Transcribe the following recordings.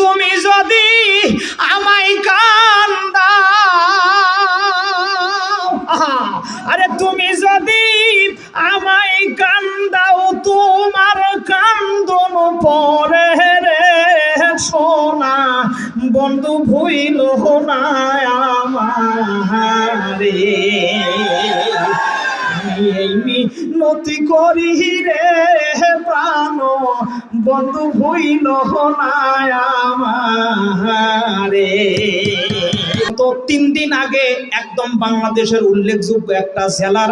তুমি যদি আমায় কান্দাও আহা, আরে তুমি যদি আমায় কান্দাও তোমার কান্দন পরে রে সোনা বন্ধু ভুইল না আমারে। আমি নতি করি রে প্রাণ বন্ধু হইল না আমারে। তো তিন দিন আগে একদম বাংলাদেশের উল্লেখযোগ্য একটা জেলার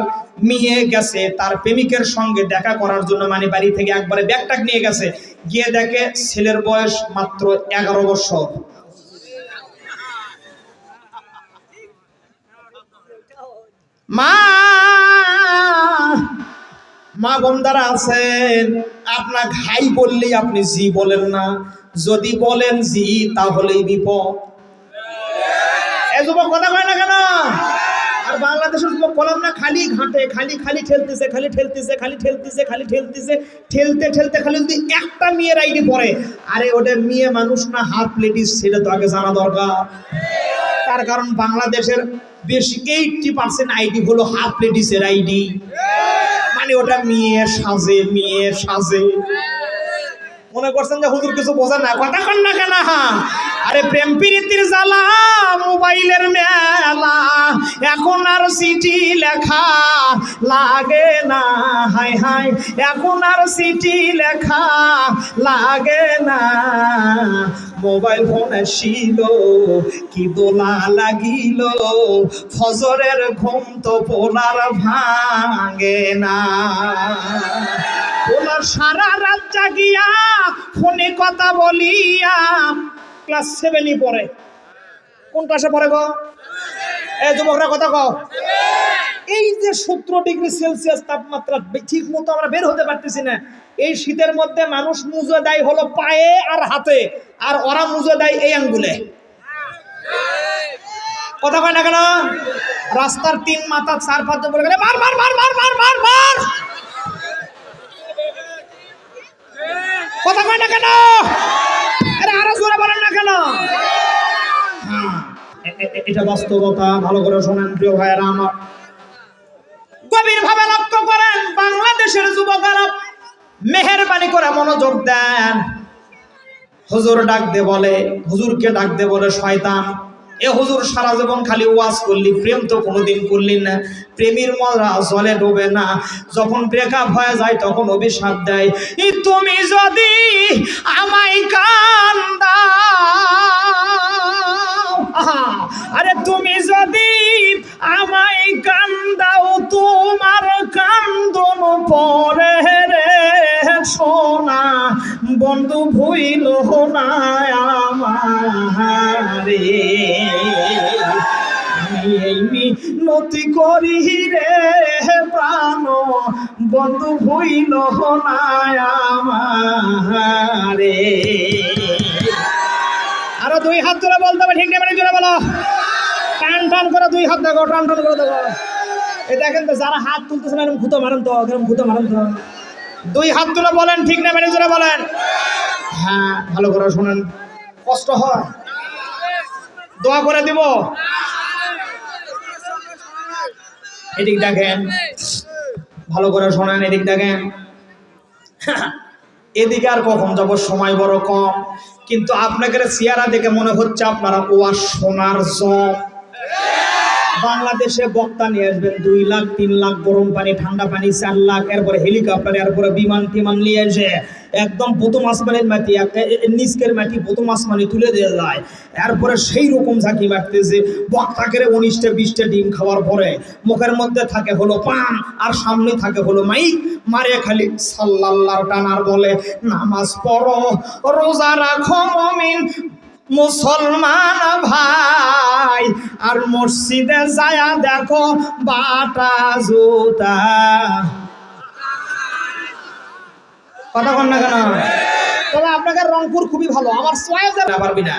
মেয়ে গেছে, তার প্রেমিকের সঙ্গে দেখা করার জন্য মানে বাড়ি থেকে একবারে ব্যাগটাক নিয়ে গেছে। গিয়ে দেখে ছেলের বয়স মাত্র এগারো বছর। মা! মা বন্দারা আছেন, আপনার ঘাই বললেই আপনি জি বলেন না। যদি বলেন জি, তাহলেই বিপদ। এ কথা কয় না কেন? আর বাংলাদেশের যুবক বললাম না, খালি ঘাটে, খালি খালি ঠেলতেছে খালি ঠেলতেছে খালি ঠেলতেছে খালি ঠেলতেছে। ঠেলতে ঠেলতে, খালি যদি একটা মেয়ের আইডি পড়ে, আরে ওটা মেয়ে মানুষ না, হাফ লেডিস, সেটা তো আগে জানা দরকার। তার কারণ বাংলাদেশের বেশি এইটটি পার্সেন্ট আইডি হলো হাফ লেডিসের আইডি। মানে ওটা মেয়ে সাজে মেয়ে সাজে। মনে করছেন যে হুজুর কিছু বোঝেন না? কথা কন না কেন? আরে প্রেম প্রীতির জ্বালা, মোবাইলের মেলা। এখন আর সিটি লেখা লাগে না, হাই হাই। এখন আর সিটি লেখা লাগে না। মোবাইল ফোন আসিল, কি দোলা লাগিল। ফজরের ঘুম তো পোলার ভাঙে না। ওনার সারা রাত জাগিয়া ফোনে কথা বলিয়া ক্লাস সেভেনই পড়ে। কোন ক্লাসে পড়ে গো? এ যুবকরা কথা কও। এই যে সতেরো ডিগ্রি সেলসিয়াস তাপমাত্রা, ঠিক মতো আমরা বের হতে পারতেছি না। এই শীতের মধ্যে মানুষ মুজো দেয় হলো পায়ে আর হাতে, আর ওরা মুজো দেয় এই আঙ্গুলে। কথা কয় না কেন? রাস্তার তিন মাথা চার পাঁচজন বলে গেলে, মার মার মার মার মার মার মার! কথা কয় না কেন আরে আরও জোরে বলেন না কেন হ্যাঁ, এ- এ- এ- এটা বাস্তবতা, ভালো করে শোনেন প্রিয় ভাইয়েরা আমার। গভীর ভাবে লক্ষ্য করেন, বাংলাদেশের যুবকেরা মেহেরবানি করে মনোযোগ দেন। হুজুর ডাক দে বলে, হুজুরকে ডাক দে বলে, শয়তান, এ হুজুর সারা জীবন খালি ওয়াজ করলি, প্রেম তো কোনোদিন করলি না। প্রেমের মজা জলে ডোবে না। যখন ব্রেকআপ হয়ে যায়, তখন অভিশাপ দেয়। "ই তুমি যদি আমায় কান্দাও পরে রে সোনা, বন্ধু ভুইল না আমারে। নতি করি রে প্রাণ, বন্ধু ভুইল না আমারে। আরও দুই হাত ধরে বলতে হবে, ঠিক নেই জোরে বলো। টান টান করে দুই হাত দেখো, টান টান করে দেখো। এই দেখেন তো, যারা হাত তুলতেছেন এরকম খুঁতো মারেন তো, এরকম খুঁতো মারেন তো। দুই হাত তুলে বলেন, ঠিক না মেরে জোরে বলেন? হ্যাঁ ভালো করে শোনেন। কষ্ট হয়। দোয়া করে দিব। এদিক দেখেন। ভালো করে শোনেন, এদিক দেখেন। এদিকে আর কখন যাব, সময় বড় কম। কিন্তু আপনাদের চেহারা দেখে মনে হচ্ছে আপনারা ওয়া সোনার জম বাংলাদেশে বক্তা নিয়ে আসবেন দুই লাখ, তিন লাখ গরম পানি, ঠান্ডা পানি, চার লাখ, এরপরে হেলিকপ্টার, এরপরে বিমান টিমান নিয়ে এসে একদম প্রথম আসমানের মাটি নিচকের মাটি প্রথম আসমানে তুলে দেওয়া যায়। এরপরে সেই রকম ঝাঁকি মারতেছে, বক্তাকে উনিশটা, বিশটা ডিম খাওয়ার পরে মুখের মধ্যে থাকে হলো পান, আর সামনে থাকে হলো মাইক। মারে খালি সাল্লাল্লাহ টানার বলে, নামাজ পড়ো, রোজা রাখো, মমিন। মুসলমান ভাই, আর মসজিদে যায়া দেখো বাটা জুতা। কথা কন না কেন? তবে আপনাকে রংপুর খুবই ভালো, আমার চয়েস পারবি না